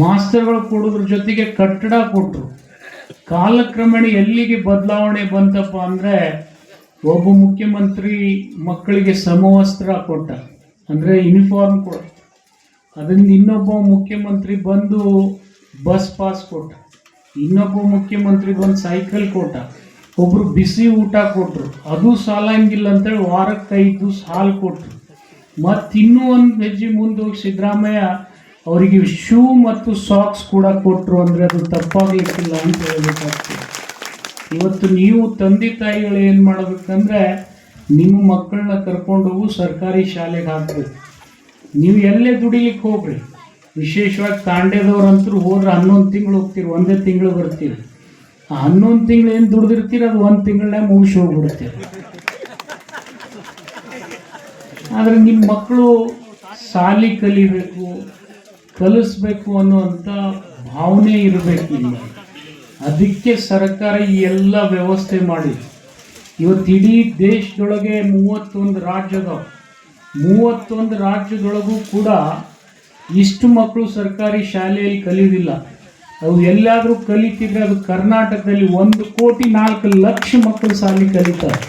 ಮಾಸ್ತರ್ಗಳು ಕೊಡೋದ್ರ ಜೊತೆಗೆ ಕಟ್ಟಡ ಕೊಟ್ಟರು ಕಾಲಕ್ರಮೇಣ ಎಲ್ಲಿಗೆ ಬದಲಾವಣೆ ಬಂತಪ್ಪ ಅಂದರೆ ಒಬ್ಬ ಮುಖ್ಯಮಂತ್ರಿ ಮಕ್ಕಳಿಗೆ ಸಮವಸ್ತ್ರ ಕೊಟ್ಟ, ಅಂದರೆ ಯೂನಿಫಾರ್ಮ್ ಕೊಟ್ಟ. ಅದರಿಂದ ಇನ್ನೊಬ್ಬ ಮುಖ್ಯಮಂತ್ರಿ ಬಂದು ಬಸ್ ಪಾಸ್ ಕೊಟ್ಟ. ಇನ್ನೊಬ್ಬ ಮುಖ್ಯಮಂತ್ರಿ ಬಂದು ಸೈಕಲ್ ಕೊಟ್ಟ. ಒಬ್ರು ಬಿಸಿ ಊಟ ಕೊಟ್ಟರು ಅದು ಸಾಲಂಗಿಲ್ಲ ಅಂತೇಳಿ ವಾರಕ್ಕೆ ಐದು ಸಾಲ ಕೊಟ್ಟರು ಕೊಟ್ರು. ಮತ್ತು ಇನ್ನೂ ಒಂದು ಹೆಜ್ಜೆ ಮುಂದೆ ಹೋಗಿ ಸಿದ್ದರಾಮಯ್ಯ ಅವರಿಗೆ ಶೂ ಮತ್ತು ಸಾಕ್ಸ್ ಕೂಡ ಕೊಟ್ಟರು ಅಂದರೆ ಅದು ತಪ್ಪಾಗಲಿಕ್ಕಿಲ್ಲ ಅಂತ ಹೇಳಬೇಕಾಗ್ತದೆ. ಇವತ್ತು ನೀವು ತಂದೆ ತಾಯಿಗಳು ಏನು ಮಾಡಬೇಕಂದ್ರೆ ನಿಮ್ಮ ಮಕ್ಕಳನ್ನ ಕರ್ಕೊಂಡು ಹೋಗು, ಸರ್ಕಾರಿ ಶಾಲೆಗೆ ಹಾಕಬೇಕು ನೀವು ಎಲ್ಲೇ ದುಡಿಲಿಕ್ಕೆ ಹೋಗ್ರಿ ವಿಶೇಷವಾಗಿ ತಾಂಡ್ಯದವ್ರಂತರೂ ಹೋದ್ರೆ ಹನ್ನೊಂದು ತಿಂಗಳು ಹೋಗ್ತೀರಿ, ಒಂದೇ ತಿಂಗಳು ಬರ್ತೀರಿ. ಆ ಹನ್ನೊಂದು ತಿಂಗಳು ಏನು ದುಡ್ದಿರ್ತೀರಿ, ಅದು ಒಂದು ತಿಂಗಳನ್ನೇ ಮುಗಿಸಿ ಹೋಗ್ಬಿಡ್ತೀರಿ. ಆದರೆ ನಿಮ್ಮ ಮಕ್ಕಳು ಸಾಲಿ ಕಲಿಬೇಕು ಕಲಿಸ್ಬೇಕು ಅನ್ನುವಂಥ ಭಾವನೆ ಇರಬೇಕು ಇಲ್ಲ ಅದಕ್ಕೆ ಸರ್ಕಾರ ಈ ಎಲ್ಲ ವ್ಯವಸ್ಥೆ ಮಾಡಿದೆ. ಇವತ್ತು ಇಡೀ ದೇಶದೊಳಗೆ ಮೂವತ್ತೊಂದು ರಾಜ್ಯದ ಮೂವತ್ತೊಂದು ರಾಜ್ಯದೊಳಗೂ ಕೂಡ ಇಷ್ಟು ಮಕ್ಕಳು ಸರ್ಕಾರಿ ಶಾಲೆಯಲ್ಲಿ ಕಲಿಯೋದಿಲ್ಲ ಅವು ಎಲ್ಲಾದರೂ ಕಲಿತಿದ್ರೆ ಅದು ಕರ್ನಾಟಕದಲ್ಲಿ ಒಂದು ಕೋಟಿ ನಾಲ್ಕು ಲಕ್ಷ ಮಕ್ಕಳು ಶಾಲೆ ಕಲಿತಾರೆ.